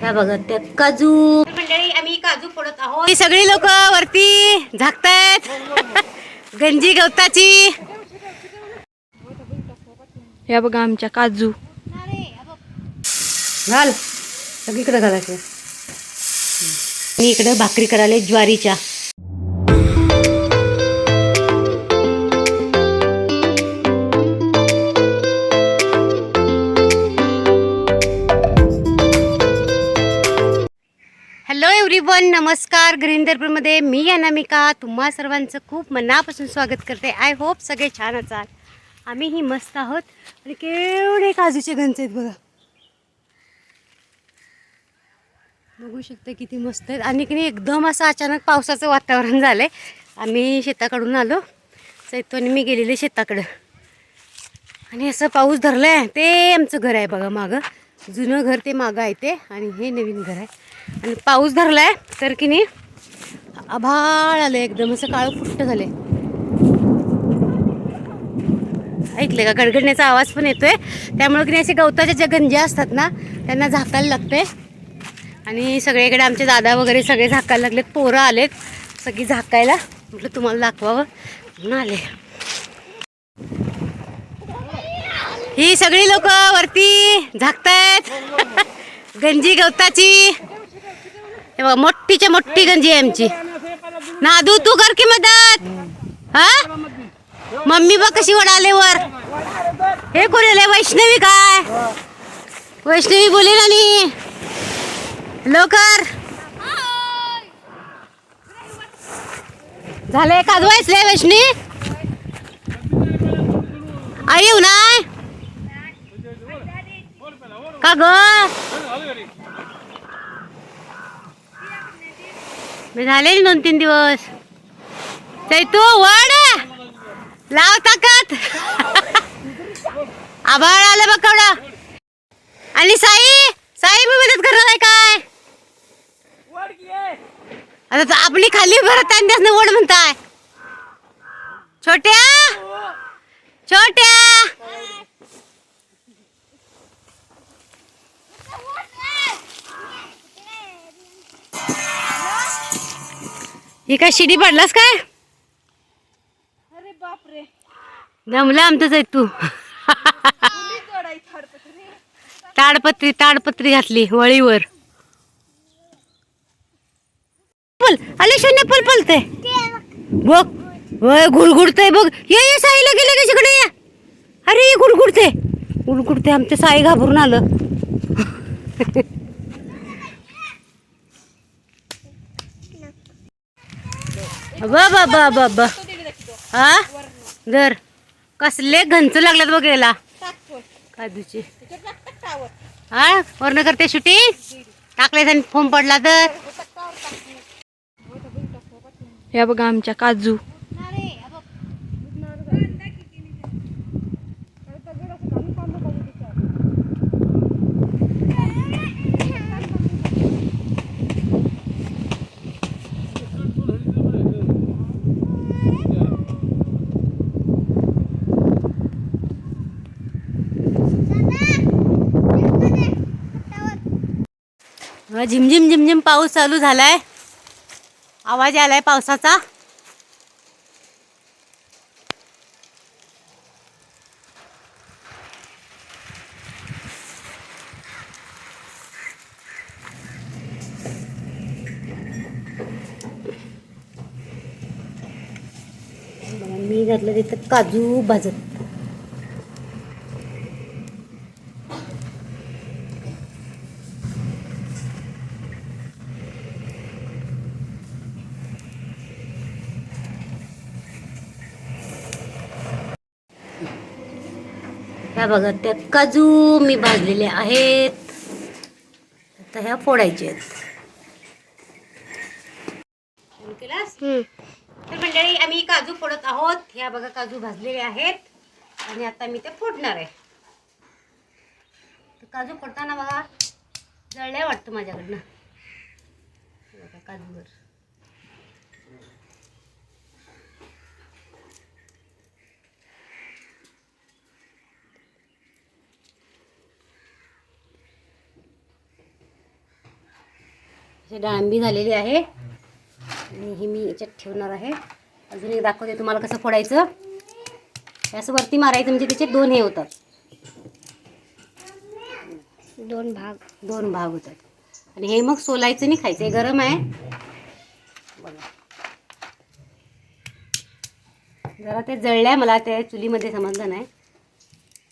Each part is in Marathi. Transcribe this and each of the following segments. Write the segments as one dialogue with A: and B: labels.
A: त्या बघा त्या काजू. मंडळी आम्ही काजू फोडत आहोत. ही सगळी लोक वरती झाकतायत. गंजी गवताची.
B: या बघा आमच्या काजू.
A: घाल. सगळीकडे घालायचं. मी इकडे भाकरी करायला ज्वारीच्या. हॅलो नमस्कार. ग्रीन दर्पणमध्ये मी अनामिका तुम्हा सर्वांचं खूप मनापासून स्वागत करते. आय होप सगळे छान असाल. आम्हीही मस्त आहोत. आणि केवढे काजूचे गंज आहेत बघा. बघू शकता किती मस्त आहेत. आणि की एकदम असं अचानक पावसाचं वातावरण झालं आहे आम्ही शेताकडून आलो. सैतो आणि मी गेलेले शेताकडं. आणि असं पाऊस धरला आहे ते आमचं घर आहे बघा मागं. जुनं घर ते मागं आहे ते. आणि हे नवीन घर आहे. आणि पाऊस धरला आहे तर की नाही आभाळ आलं एकदम असं काळं फुट्ट झाले ऐकले का? गडगडण्याचा आवाज पण येतोय. त्यामुळे की नाही असे गवताच्या ज्या गंज्या असतात ना त्यांना झाकायला लागते आणि सगळीकडे आमचे दादा वगैरे सगळे झाकायला लागलेत पोरं आलेत. सगळी झाकायला. म्हटलं तुम्हाला दाखवावं. म्हणून आले. ही सगळी लोक वरती झाकतायत. गंजी गवताची. हे बघा मोठीच्या मोठी गंजी आहे आमची. नादू तू कर की मदत. हा? मम्मी बघ कशी वडाले वर. हे कोणी वैष्णवी काय? वैष्णवी बोले आणि लवकर झालंय काजू लय वैष्णी आई येऊ नाय? का ग? मी झाले दोन तीन दिवस. तू वड लाव ताकद. आभाळ आलं बघ आणि साई साई मी मदत करणार आहे काय? आता आपली खाली भरत आहे वड म्हणताय. छोट्या छोट्या. ही काय शिडी पडलास काय?
B: अरे बापरे.
A: जमलं आमचंच आहे तू. ताडपत्री ताडपत्री घातली वळीवर. पल आले शून्य पल पलते बघ वय गुडगुडतय बघ. ये ये साईला गेलं त्याच्याकडे ये. अरे गुडगुडते गुडगुडते आमच्या साई घाबरून आलं. बाबा बाबा बा हा? घर कसले घंच लागल्यात बघ याला. काजूचे. हा? वर्ण करते शूटिंग टाकले आणि फोम पडला तर?
B: या बघा आमच्या काजू.
A: झिमझिम झिमझिम पाऊस चालू झालाय. आवाज आलाय पावसाचा. मी घातलं तिथं काजू भाजत ह्या बघा त्या काजू मी भाजलेले आहेत. आता ह्या फोडायचे आहेत. तर मंडळी आम्ही काजू फोडत आहोत. ह्या बघा काजू भाजलेले आहेत. आणि आता मी ते फोडणार आहे. तर काजू फोडताना बघा जळल्या वाटतं माझ्याकडनं. बघा काजूवर. अशी डाळंबी झालेली आहे. आणि ही मी याच्यात ठेवणार आहे. अजून एक दाखवते तुम्हाला कसं फोडायचं. असं वरती मारायचं म्हणजे त्याचे दोन हे होतात.
B: दोन भाग.
A: दोन भाग होतात. आणि हे मग सोलायचं नाही खायचं. हे गरम आहे. बघा. जरा ते जळल्या. मला त्या चुलीमध्ये समजलं नाही.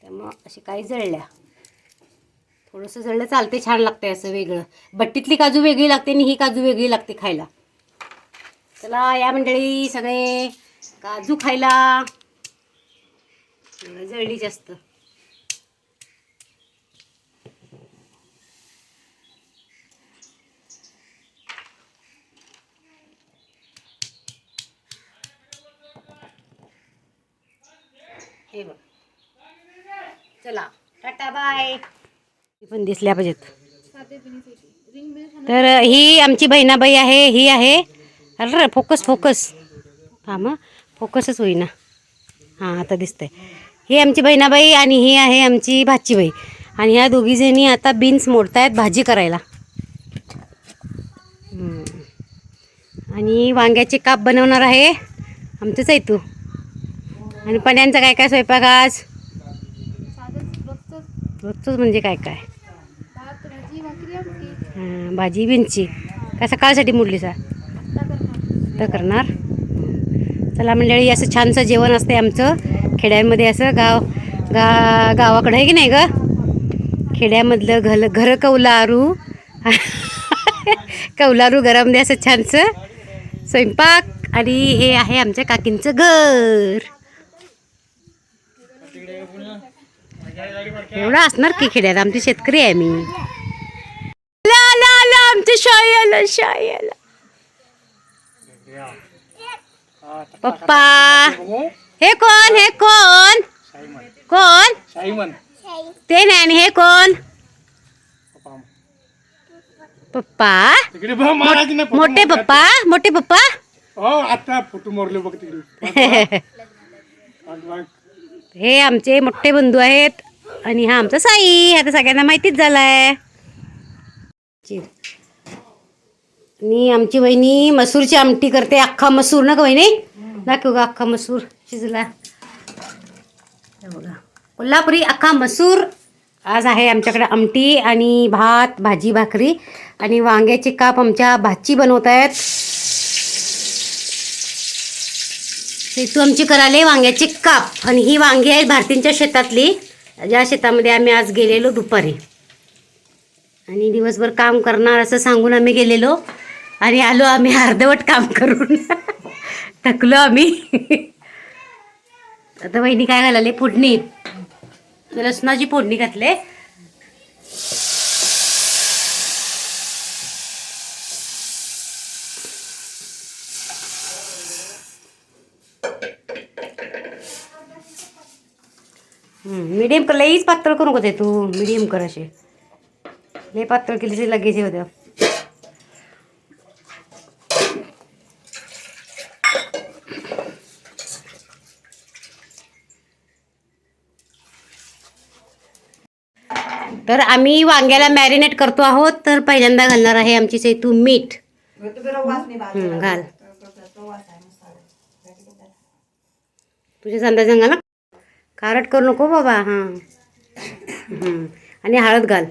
A: त्यामुळं अशी काही जळल्या. थोडंसं जळलं चालते छान लागते असं वेगळं. बट्टीतली काजू वेगळी लागते आणि ही काजू वेगळी लागते खायला. चला या मंडळी सगळे काजू खायला. जळली जास्त. हे बघ. चला टाटा बाय. पण दिसल्या पाहिजेत. तर ही आमची बहिणाबाई आहे ही आहे. अरे फोकस फोकस. हा. मग फोकसच होईना. हां आता दिसतंय. ही आमची बहिणाबाई आणि ही आहे आमची भाचीबाई. आणि ह्या दोघीजणी आता बीन्स मोडतायत भाजी करायला. आणि वांग्याचे काप बनवणार आहे. आमचंच आहे तू. आणि पण्यांचा काय काय स्वयंपाक आज? रोजचंच म्हणजे काय काय? भाजी विंची का सकाळसाठी मुडली सा तर करणार. चला मंडळी असं छानसं जेवण असते आमचं. खेड्यांमध्ये असं गाव गा गावाकडं आहे की नाही ग? खेड्यामधलं घल घरं कौलारू. कौलारू घरामध्ये असं छानसं. स्वयंपाक आणि हे आहे आमच्या काकींचं घर. एवढं असणार की खेड्यात? आमचे शेतकरी आहे मी आमच्या शाळी आला शाळी आला पप्पा हे कोण हे कोण? कोण? ते नाही आणि हे कोण? पप्पा. मोठे. पप्पा? मोठे पप्पा?
C: हो आता फोटो मारले बघ तिकडे.
A: हे आमचे मोठे बंधू आहेत आणि हा आमचा साई. आता सगळ्यांना माहितीच झालाय. आणि आमची वहिनी मसूरची आमटी करते अख्खा मसूर ना का वहिनी? दाखव ग अख्खा मसूर शिजला. बघा. कोल्हापुरी अख्खा मसूर. आज आहे आमच्याकडे आमटी आणि भात भाजी भाकरी आणि वांग्याचे काप आमच्या भाची बनवत आहेत. सेतू आमची कराले वांग्याचे काप आणि ही वांगी आहेत भारतींच्या शेतातली. ज्या शेतामध्ये आम्ही आज गेलेलो दुपारी. आणि दिवसभर काम करणार असं सांगून आम्ही गेलेलो. आणि आलो आम्ही अर्धवट काम करून. थकलो आम्ही. आता वहिनी काय घालाले फोडणी. लसणाची फोडणी घातले. मिडियम कर. लईच पातळ करू नको ते तू. मिडियम कर असे. लई पातळ केली ते लगेच हे तर आम्ही वांग्याला मॅरिनेट करतो आहोत तर पहिल्यांदा घालणार आहे आमची सेतू मीठ. हं, घाल. तुझ्या अंदाज घाल ना. खारट करू नको बाबा हां. हं. आणि हळद घाल.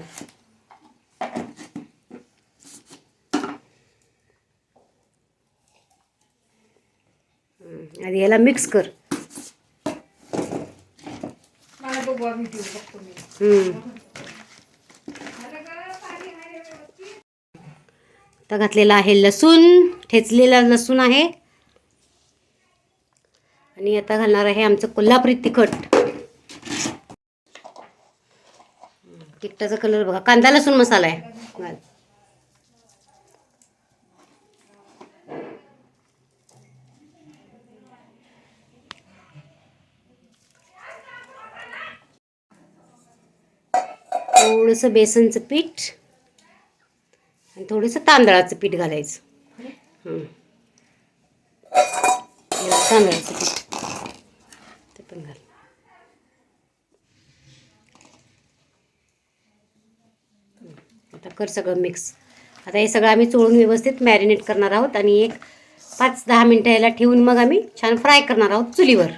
A: हं. आधी याला मिक्स कर. हं. आता घातलेला आहे लसूण ठेचलेला लसूण आहे. आणि आता घालणार आहे आमचं कोल्हापुरी तिखट. तिखटाचा कलर बघा. कांदा लसूण मसाला आहे. घाल. थोडंसं बेसनचं पीठ. आणि थोडंसं तांदळाचं पीठ घालायचं. तांदळाचं पीठ. ते पण घाल. आता कर सगळं मिक्स आता हे सगळं आम्ही चोळून व्यवस्थित मॅरिनेट करणार आहोत आणि एक पाच दहा मिनटं याला ठेवून मग आम्ही छान फ्राय करणार आहोत चुलीवर.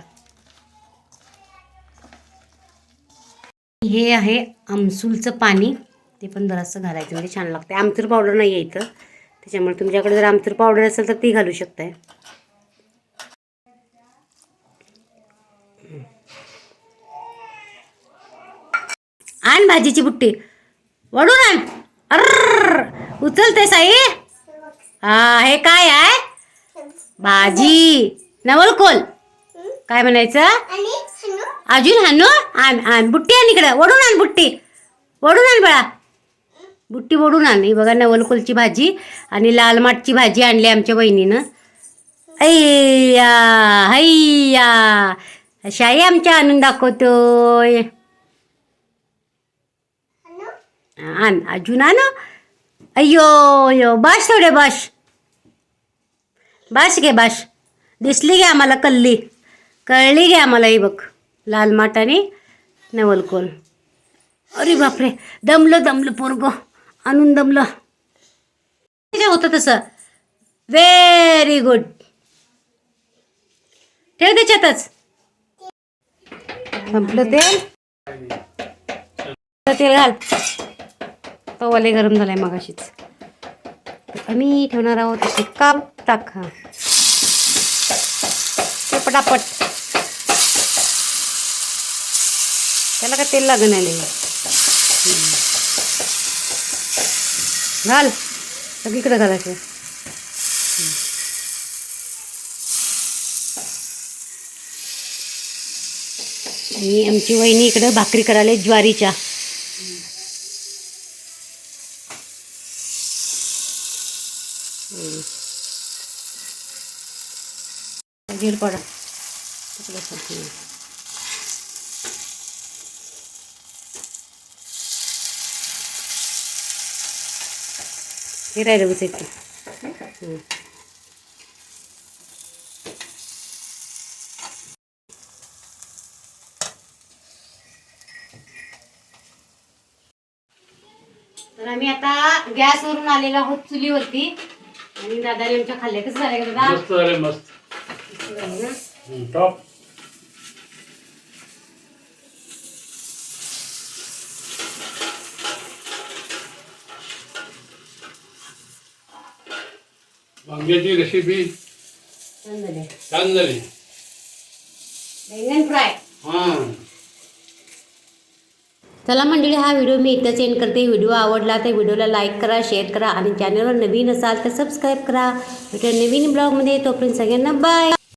A: हे आहे आमसूलचं पाणी. ते पण जरासं घालायचं म्हणजे छान लागते. आमचूर पावडर नाही आहे इथं. त्याच्यामुळे तुमच्याकडे जर आमचूर पावडर असेल तर ती घालू शकताय. आण भाजीची बुट्टी. वडून आण. अर्र उचलते साई हा हे काय आहे? भाजी. नवलकोल काय म्हणायचं? अजून हाणू आण आण. बुट्टी आण इकडं. वडून आण बुट्टी. वडून आण बाळा. बुट्टी बोडून आणली. बघा नवलकोलची भाजी आणि लाल माठची भाजी आणली आमच्या बहिणीनं. अय्या हैया शाई आमच्या आणून दाखवतोय. आण अजून आण. अय्यो अय्यो बाश थोडे बाश बाश घे बाश दिसली घे आम्हाला कल्ली. कळली घे आम्हाला ही बघ. लाल माठ आणि नवलकोल अरे बापरे दमलं दमलं पोरग. आणून दमलं त्याच्या होतं तसं. व्हेरी गुड ठेव त्याच्यातच. संपलं तेल. तेल घाल. तवाले गरम झालाय मगाशीच. आम्ही ठेवणार आहोत असे काप टाका ते पटापट. त्याला का तेल लागणार नाही. घाल. सगळीकडे घालायचं. आणि आमची वहिनी इकडं भाकरी करायला ज्वारीच्या. गिर हे इथे. हम्म. तर आम्ही आता गॅसवरून आलेलो आहोत चुलीवरती. आणि दादाने आमच्या खाल्ल्या. कसं झालं का दादा?
C: मस्त झाले मस्त.
A: झालं ना?
C: हम्म, टॉप वांग्याची रेसिपी
A: छान झाले
C: छान झाली
A: बैंगन फ्राय.
C: हां.
A: चला मंडळी हा व्हिडिओ मी इथंच एंड करते. व्हिडिओ आवडला तर व्हिडिओला लाईक करा शेअर करा आणि चॅनलवर नवीन असाल तर सबस्क्राईब करा. भेटूया नवीन ब्लॉगमध्ये तोपर्यंत सगळ्यांना बाय